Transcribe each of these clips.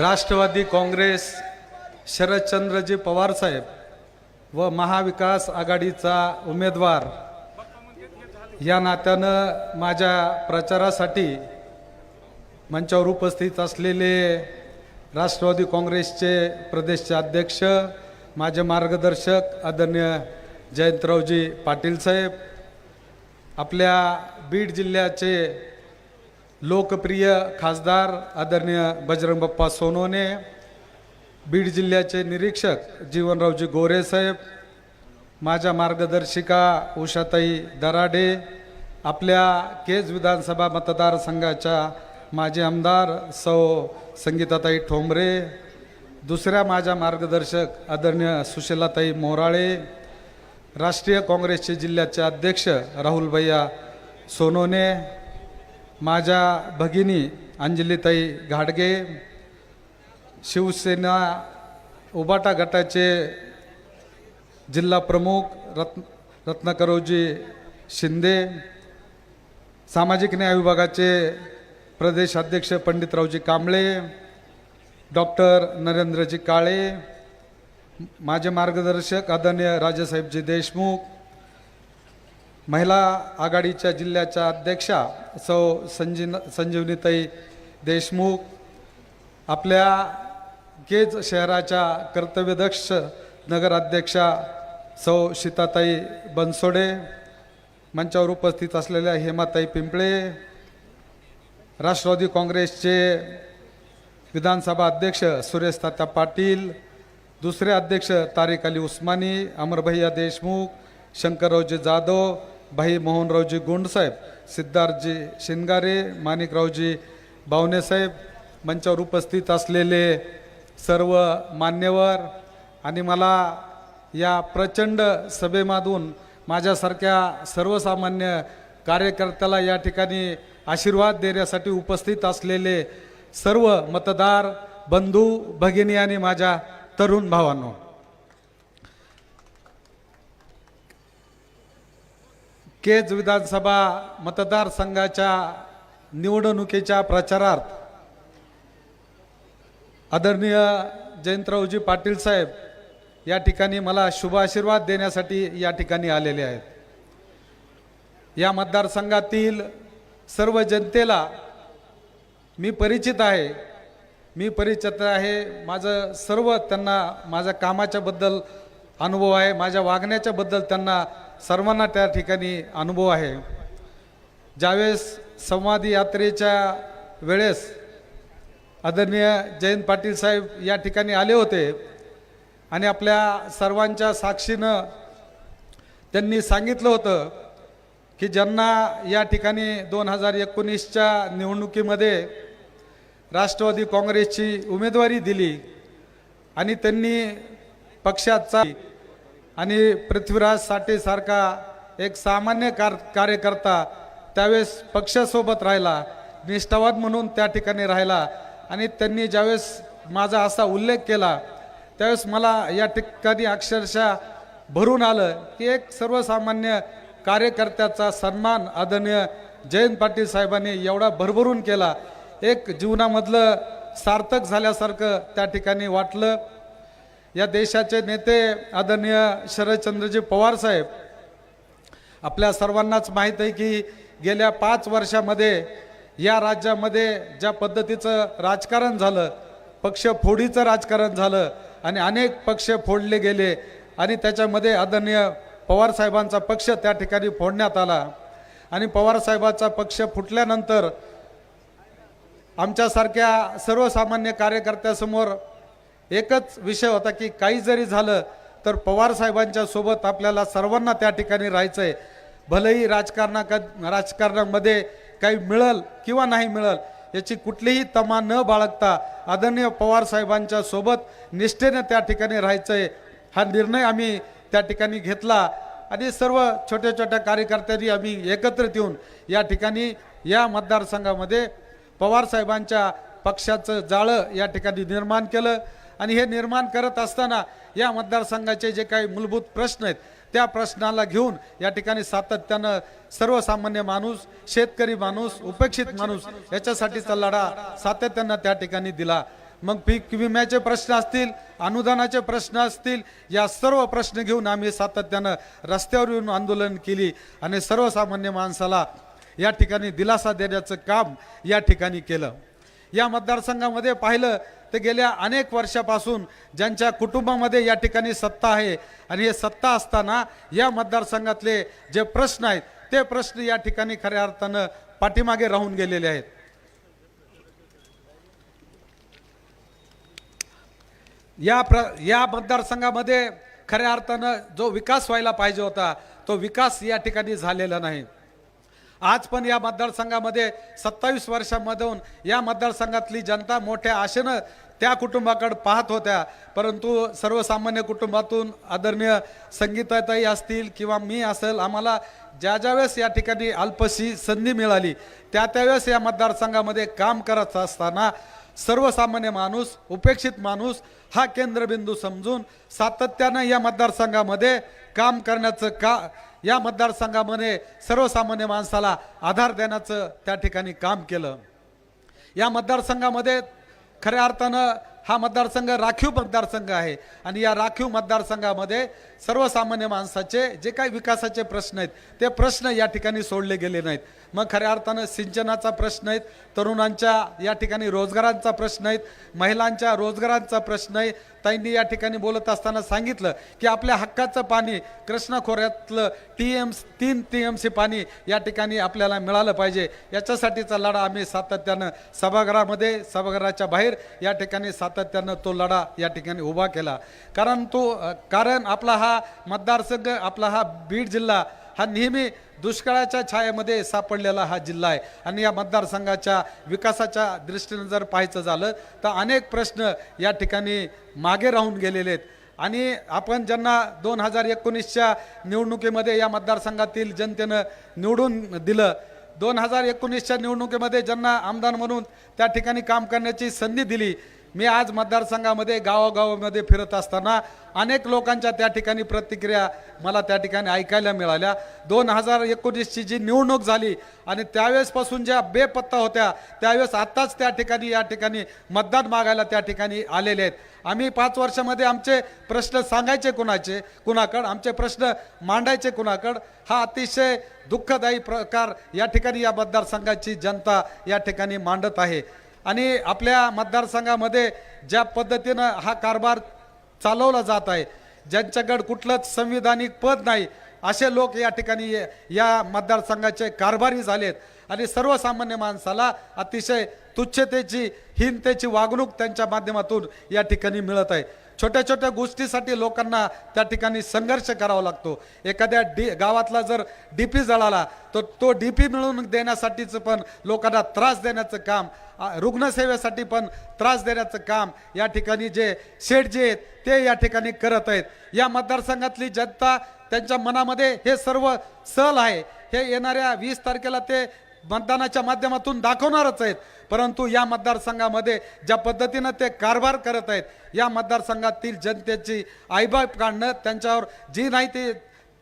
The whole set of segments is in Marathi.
राष्ट्रवादी काँग्रेस शरदचंद्रजी पवारसाहेब व महाविकास आघाडीचा उमेदवार या नात्यानं माझ्या प्रचारासाठी मंचावर उपस्थित असलेले राष्ट्रवादी काँग्रेसचे प्रदेशचे अध्यक्ष माझे मार्गदर्शक आदरणीय जयंतरावजी पाटील साहेब आपल्या बीड जिल्ह्याचे लोकप्रिय खासदार आदरणीय बजरंग बाप्पा सोनोने बीड जिल्ह्याचे निरीक्षक जीवनरावजी गोरे साहेब माझ्या मार्गदर्शिका उषाताई दराडे आपल्या केज विधानसभा मतदारसंघाच्या माजी आमदार सौ संगीताताई ठोंबरे दुसऱ्या माझ्या मार्गदर्शक आदरणीय सुशीलाताई मोराळे राष्ट्रीय काँग्रेसचे जिल्ह्याचे अध्यक्ष राहुलभैया सोनोने माझ्या भगिनी अंजलीताई घाडगे शिवसेना उबाटा गटाचे जिल्हा प्रमुख रत्न रत्नाकरवजी शिंदे सामाजिक न्याय विभागाचे प्रदेश अध्यक्ष पंडितरावजी कांबळे डॉक्टर नरेंद्रजी काळे माझे मार्गदर्शक आदरणीय राजेसाहेबजी देशमुख महिला आघाडीच्या जिल्ह्याच्या अध्यक्षा सौ संजीन संजीवनीताई देशमुख आपल्या केज शहराच्या कर्तव्यदक्ष नगराध्यक्षा सौ सीताताई बनसोडे मंचावर उपस्थित असलेल्या हेमाताई पिंपळे राष्ट्रवादी काँग्रेसचे विधानसभा अध्यक्ष सुरेश तात्या पाटील दुसरे अध्यक्ष तारिक अली उस्मानी अमरभैया देशमुख शंकररावजी जाधव भाई मोहनरावजी गोंडसाहेब सिद्धार्थजी शिंगारे माणिकरावजी भावनेसाहेब मंचावर उपस्थित असलेले सर्व मान्यवर आणि मला या प्रचंड सभेमधून माझ्यासारख्या सर्वसामान्य कार्यकर्त्याला या ठिकाणी आशीर्वाद देण्यासाठी उपस्थित असलेले सर्व मतदार बंधू भगिनी आणि माझ्या तरुण भावांनो केज विधानसभा मतदारसंघाच्या निवडणुकीच्या प्रचारार्थ आदरणीय जयंतरावजी पाटील साहेब या ठिकाणी मला शुभ आशीर्वाद देण्यासाठी या ठिकाणी आलेले आहेत. या मतदारसंघातील सर्व जनतेला मी परिचित आहे. मी परिचित आहे. माझं सर्व त्यांना माझ्या कामाच्याबद्दल अनुभव आहे. माझ्या वागण्याच्याबद्दल त्यांना सर्वांना त्या ठिकाणी अनुभव आहे. ज्यावेळेस संवादी यात्रेच्या वेळेस आदरणीय जयंत पाटील साहेब या ठिकाणी आले होते आणि आपल्या सर्वांच्या साक्षीनं त्यांनी सांगितलं होतं की ज्यांना या ठिकाणी दोन हजार एकोणीसच्या निवडणुकीमध्ये राष्ट्रवादी काँग्रेसची उमेदवारी दिली आणि त्यांनी पक्षाचा आणि पृथ्वीराज साठेसारखा एक सामान्य कार कार्यकर्ता त्यावेळेस पक्षासोबत राहिला निष्ठावाद म्हणून त्या ठिकाणी राहिला आणि त्यांनी ज्यावेळेस माझा असा उल्लेख केला त्यावेळेस मला या ठिकाणी अक्षरशः भरून आलं की एक सर्वसामान्य कार्यकर्त्याचा सन्मान आदरणीय जयंत पाटील साहेबांनी एवढा भरभरून केला. एक जीवनामधलं सार्थक झाल्यासारखं त्या ठिकाणी वाटलं. या देशाचे नेते आदरणीय शरदचंद्रजी पवार साहेब आपल्या सर्वांनाच माहीत आहे की गेल्या पाच वर्षामध्ये या राज्यामध्ये ज्या पद्धतीचं राजकारण झालं पक्ष फोडीचं राजकारण झालं आणि अनेक पक्ष फोडले गेले आणि त्याच्यामध्ये आदरणीय पवारसाहेबांचा पक्ष त्या ठिकाणी फोडण्यात आला. आणि पवारसाहेबांचा पक्ष फुटल्यानंतर आमच्यासारख्या सर्वसामान्य कार्यकर्त्यासमोर एकच विषय होता की काही जरी झालं तर पवार साहेबांच्या सोबत आपल्याला सर्वांना त्या ठिकाणी राहायचं आहे भलेही राजकारणा राजकारणामध्ये काही मिळल किंवा नाही मिळल याची कुठलीही तमा न बाळगता आदरणीय पवार साहेबांच्या सोबत निष्ठेने त्या ठिकाणी राहायचं आहे हा निर्णय आम्ही त्या ठिकाणी घेतला आणि सर्व छोट्या छोट्या कार्यकर्त्यांनी आम्ही एकत्रित येऊन या ठिकाणी या मतदारसंघामध्ये पवार साहेबांच्या पक्षाचं जाळं या ठिकाणी निर्माण केलं. आणि हे निर्माण करत असताना या मतदारसंघाचे जे काही मूलभूत प्रश्न आहेत त्या प्रश्नाला घेऊन या ठिकाणी सातत्यानं सर्वसामान्य माणूस शेतकरी माणूस उपेक्षित माणूस याच्यासाठीचा लढा सातत्यानं त्या ठिकाणी दिला. मग पीक विम्याचे प्रश्न असतील अनुदानाचे प्रश्न असतील या सर्व प्रश्न घेऊन आम्ही सातत्यानं रस्त्यावर येऊन आंदोलन केली आणि सर्वसामान्य माणसाला या ठिकाणी दिलासा देण्याचं काम या ठिकाणी केलं. या मतदारसंघामध्ये पाहिलं तर गेल्या अनेक वर्षापासून ज्यांच्या कुटुंबामध्ये या ठिकाणी सत्ता आहे आणि हे सत्ता असताना या मतदारसंघातले जे प्रश्न आहेत ते प्रश्न या ठिकाणी खऱ्या अर्थानं पाठीमागे राहून गेलेले आहेत. या प्र या मतदारसंघामध्ये खऱ्या अर्थानं जो विकास व्हायला पाहिजे होता तो विकास या ठिकाणी झालेला नाही. आज पण या मतदारसंघामध्ये सत्तावीस वर्षामधून या मतदारसंघातली जनता मोठ्या आशेनं त्या कुटुंबाकडे पाहत होत्या. परंतु सर्वसामान्य कुटुंबातून आदरणीय संगीताताई असतील किंवा मी असेल आम्हाला ज्या ज्यावेळेस या ठिकाणी अल्पशी संधी मिळाली त्या त्यावेळेस या मतदारसंघामध्ये काम करत असताना सर्वसामान्य माणूस उपेक्षित माणूस हा केंद्रबिंदू समजून सातत्यानं या मतदारसंघामध्ये काम करण्याचं का या मतदारसंघामध्ये सर्वसामान्य माणसाला आधार देण्याचं त्या ठिकाणी काम केलं. या मतदारसंघामध्ये खऱ्या अर्थानं हा मतदारसंघ राखीव मतदारसंघ आहे आणि या राखीव मतदारसंघामध्ये सर्वसामान्य माणसाचे जे काही विकासाचे प्रश्न आहेत ते प्रश्न या ठिकाणी सोडले गेले नाहीत. मग खऱ्या अर्थानं सिंचनाचा प्रश्न आहेत तरुणांच्या या ठिकाणी रोजगारांचा प्रश्न आहेत महिलांच्या रोजगारांचा प्रश्न आहे. ताईंनी या ठिकाणी बोलत असताना सांगितलं की आपल्या हक्काचं पाणी कृष्णा खोऱ्यातलं टी एम तीन टी एम सी पाणी या ठिकाणी आपल्याला मिळालं पाहिजे. याच्यासाठीचा लढा आम्ही सातत्यानं सभागृहामध्ये सभागृहाच्या बाहेर या ठिकाणी सातत्यानं तो लढा या ठिकाणी उभा केला. कारण तो कारण आपला हा मतदारसंघ आपला हा बीड जिल्हा हा नेहमी दुष्काळाच्या छायेमध्ये सापडलेला हा जिल्हा आहे. आणि या मतदारसंघाच्या विकासाच्या दृष्टीने जर पाहायचं झालं तर अनेक प्रश्न या ठिकाणी मागे राहून गेलेले आहेत. आणि आपण ज्यांना दोन हजार एकोणीसच्या निवडणुकीमध्ये या मतदारसंघातील जनतेनं निवडून दिलं दोन हजार एकोणीसच्या निवडणुकीमध्ये ज्यांना आमदार म्हणून त्या ठिकाणी काम करण्याची संधी दिली मी आज मतदारसंघामध्ये गावागावामध्ये फिरत असताना अनेक लोकांच्या त्या ठिकाणी प्रतिक्रिया मला त्या ठिकाणी ऐकायला मिळाल्या. दोन हजार एकोणीसची जी निवडणूक झाली आणि त्यावेळेसपासून ज्या बेपत्ता होत्या त्यावेळेस आत्ताच त्या ठिकाणी या ठिकाणी मतदान मागायला त्या ठिकाणी आलेले आहेत. आम्ही पाच वर्षामध्ये आमचे प्रश्न सांगायचे कुणाचे? कुणाकड? आमचे प्रश्न मांडायचे कुणाकड? हा अतिशय दुःखदायी प्रकार या ठिकाणी या मतदारसंघाची जनता या ठिकाणी मांडत आहे. आणि आपल्या मतदारसंघामध्ये ज्या पद्धतीनं हा कारभार चालवला जात आहे ज्यांच्याकडं कुठलंच संविधानिक पद नाही असे लोक या ठिकाणी या मतदारसंघाचे कारभारी झालेत. आणि सर्वसामान्य माणसाला अतिशय तुच्छतेची हीनतेची वागणूक त्यांच्या माध्यमातून या ठिकाणी मिळत आहे. छोट्या छोट्या गोष्टीसाठी लोकांना त्या ठिकाणी संघर्ष करावा लागतो. एखाद्या डी गावातला जर डी पी जळाला तर तो डी पी मिळवून देण्यासाठीचं पण लोकांना त्रास देण्याचं काम रुग्णसेवेसाठी पण त्रास देण्याचं काम या ठिकाणी जे शेठ जे आहेत ते या ठिकाणी करत आहेत. या मतदारसंघातली जनता त्यांच्या मनामध्ये हे सर्व सल आहे. हे येणाऱ्या वीस तारखेला ते मतदानाच्या माध्यमातून दाखवणारच आहेत परंतु या मतदारसंघामध्ये ज्या पद्धतीनं ते कारभार करत आहेत या मतदारसंघातील जनतेची आईबाप काढणं त्यांच्यावर जी नाही ते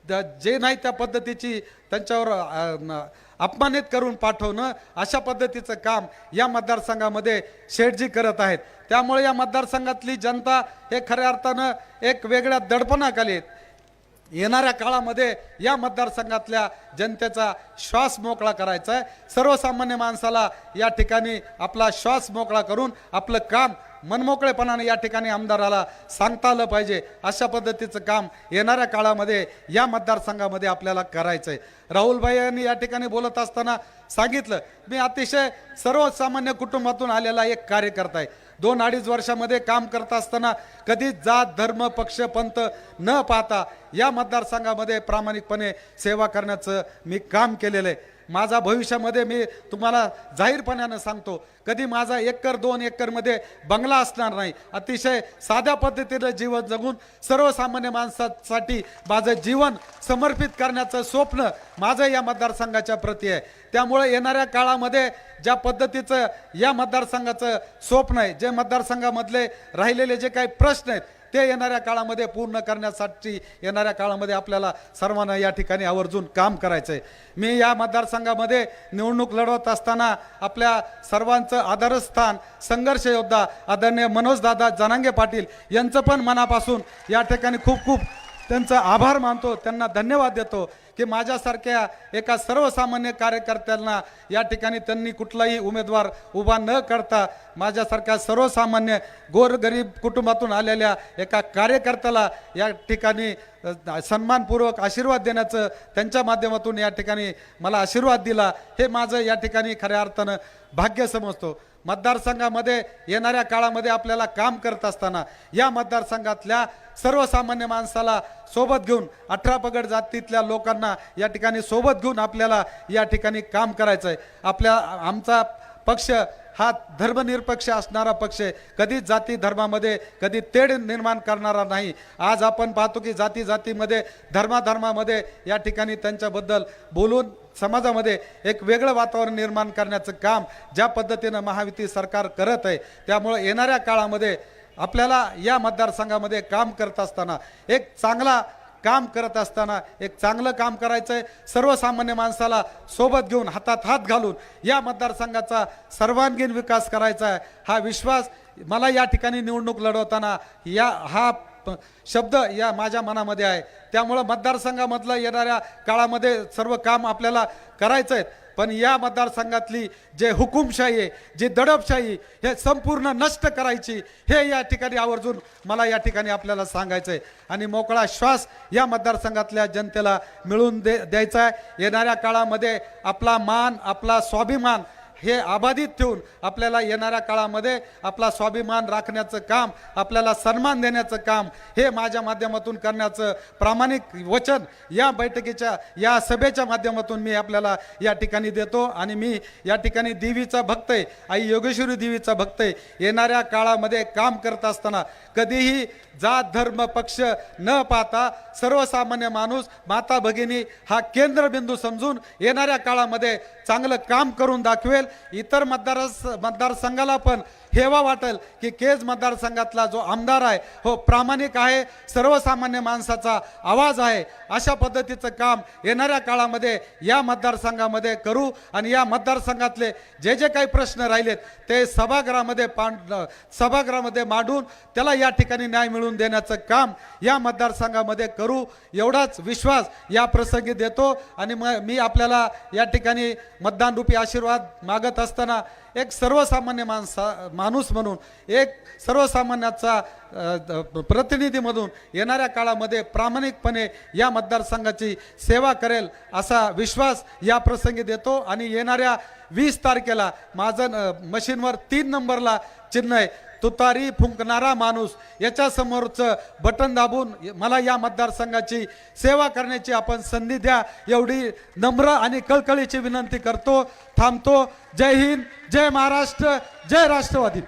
द- जे नाही त्या पद्धतीची त्यांच्यावर अपमानित करून पाठवणं अशा पद्धतीचं काम या मतदारसंघामध्ये शेठजी करत आहेत त्यामुळे या मतदारसंघातली जनता हे खऱ्या अर्थानं एक वेगळ्या दडपणाखाली आहेत. येणाऱ्या काळामध्ये या मतदारसंघातल्या जनतेचा श्वास मोकळा करायचा आहे. सर्वसामान्य माणसाला या ठिकाणी आपला श्वास मोकळा करून आपलं काम मनमोकळेपणाने या ठिकाणी आमदाराला सांगता आलं पाहिजे. अशा पद्धतीचं काम येणाऱ्या काळामध्ये या मतदारसंघामध्ये आपल्याला करायचं आहे राहुलभाई यांनी या ठिकाणी बोलत असताना सांगितलं मी अतिशय सर्वसामान्य कुटुंबातून आलेला एक कार्यकर्ता आहे. दोन अडीच वर्षामध्ये काम करत असताना कधी जात धर्म पक्ष पंत न पाहता या मतदारसंघामध्ये प्रामाणिकपणे सेवा करण्याचं मी काम केलेलं आहे. माझा भविष्यामध्ये मी तुम्हाला जाहीरपणानं सांगतो कधी माझा एकर दोन एकरमध्ये बंगला असणार नाही. अतिशय साध्या पद्धतीनं जीवन जगून सर्वसामान्य माणसासाठी माझं जीवन समर्पित करण्याचं स्वप्न माझं या मतदारसंघाच्या प्रती आहे. त्यामुळे येणाऱ्या काळामध्ये ज्या पद्धतीचं या मतदारसंघाचं स्वप्न आहे जे मतदारसंघामधले राहिलेले जे काही प्रश्न आहेत ते येणाऱ्या काळामध्ये पूर्ण करण्यासाठी येणाऱ्या काळामध्ये आपल्याला सर्वांना या ठिकाणी आवर्जून काम करायचं आहे मी या मतदारसंघामध्ये निवडणूक लढवत असताना आपल्या सर्वांचं आदरस्थान संघर्ष योद्धा आदरणीय मनोजदादा जनांगे पाटील यांचं पण मनापासून या ठिकाणी खूप खूप त्यांचा आभार मानतो त्यांना धन्यवाद देतो. की माझ्यासारख्या एका सर्वसामान्य कार्यकर्त्यांना या ठिकाणी त्यांनी कुठलाही उमेदवार उभा न करता माझ्यासारख्या सर्वसामान्य गोरगरीब कुटुंबातून आलेल्या एका कार्यकर्त्याला या ठिकाणी सन्मानपूर्वक आशीर्वाद देण्याचं त्यांच्या माध्यमातून या ठिकाणी मला आशीर्वाद दिला. हे माझं या ठिकाणी खऱ्या अर्थानं भाग्य समजतो. मतदारसंघामध्ये येणाऱ्या काळामध्ये आपल्याला काम करत असताना या मतदारसंघातल्या सर्वसामान्य माणसाला सोबत घेऊन अठरा पगड जातीतल्या लोकांना या ठिकाणी सोबत घेऊन आपल्याला या ठिकाणी काम करायचं आहे आपल्या आमचा पक्ष हा धर्मनिरपेक्ष असणारा पक्ष आहे. कधीच जाती धर्मामध्ये कधी तेढ निर्माण करणारा नाही. आज आपण पाहतो की जाती जातीमध्ये धर्माधर्मामध्ये या ठिकाणी त्यांच्याबद्दल बोलून समाजामध्ये एक वेगळं वातावरण निर्माण करण्याचं काम ज्या पद्धतीनं महायुती सरकार करत आहे त्यामुळं येणाऱ्या काळामध्ये आपल्याला या मतदारसंघामध्ये काम करत असताना एक चांगला काम करत असताना एक चांगलं काम करायचं आहे सर्वसामान्य माणसाला सोबत घेऊन हातात हात घालून या मतदारसंघाचा सर्वांगीण विकास करायचा आहे. हा विश्वास मला या ठिकाणी निवडणूक लढवताना या हा आत्म शब्द या माझ्या मनामध्ये आहे. त्यामुळं मतदारसंघामधलं येणाऱ्या काळामध्ये सर्व काम आपल्याला करायचं आहे पण या मतदारसंघातली जे हुकुमशाही आहे जी दडपशाही हे संपूर्ण नष्ट करायची हे या ठिकाणी आवर्जून मला या ठिकाणी आपल्याला सांगायचं आहे आणि मोकळा श्वास या मतदारसंघातल्या जनतेला मिळून दे द्यायचा आहे. येणाऱ्या काळामध्ये आपला मान आपला स्वाभिमान हे अबाधित ठेवून आपल्याला येणाऱ्या काळामध्ये आपला स्वाभिमान राखण्याचं काम आपल्याला सन्मान देण्याचं काम हे माझ्या माध्यमातून करण्याचं प्रामाणिक वचन या बैठकीच्या या सभेच्या माध्यमातून मी आपल्याला या ठिकाणी देतो आणि मी या ठिकाणी देवीचा भक्त आहे. आई योगेश्वरी देवीचा भक्त आहे. येणाऱ्या काळामध्ये काम करत असताना कधीही जात धर्म पक्ष न पाहता सर्वसामान्य माणूस माता भगिनी हा केंद्रबिंदू समजून येणाऱ्या काळामध्ये चांगलं काम करून दाखवेल. इतर मतदार मतदारसंघाला पण हेवा वाटेल की केज मतदारसंघातला जो आमदार आहे हो प्रामाणिक आहे सर्वसामान्य माणसाचा आवाज आहे अशा पद्धतीचं काम येणाऱ्या काळामध्ये या मतदारसंघामध्ये करू आणि या मतदारसंघातले जे जे काही प्रश्न राहिलेत ते सभागृहामध्ये पांड सभागृहामध्ये मांडून त्याला या ठिकाणी न्याय मिळवून देण्याचं काम या मतदारसंघामध्ये करू एवढाच विश्वास या प्रसंगी देतो. आणि मग मी आपल्याला या ठिकाणी मतदान रूपी आशीर्वाद मागत असताना एक सर्वसामान्य माणसा माणूस म्हणून एक सर्वसामान्याचा प्रतिनिधीमधून प्रतिनिधी म्हणून येणाऱ्या काळामध्ये प्रामाणिकपणे या मतदारसंघाची सेवा करेल असा विश्वास या प्रसंगी देतो. आणि येणाऱ्या वीस तारखेला माझं मशीनवर तीन नंबरला चिन्ह आहे. तुतारी फुंकणारा माणूस याच्या समोरचं बटन दाबून मला या मतदारसंघाची सेवा करण्याची आपण संधी द्या. एवढी नम्र आणि कळकळीची विनंती करतो थांबतो. जय हिंद जय महाराष्ट्र जय राष्ट्रवादी.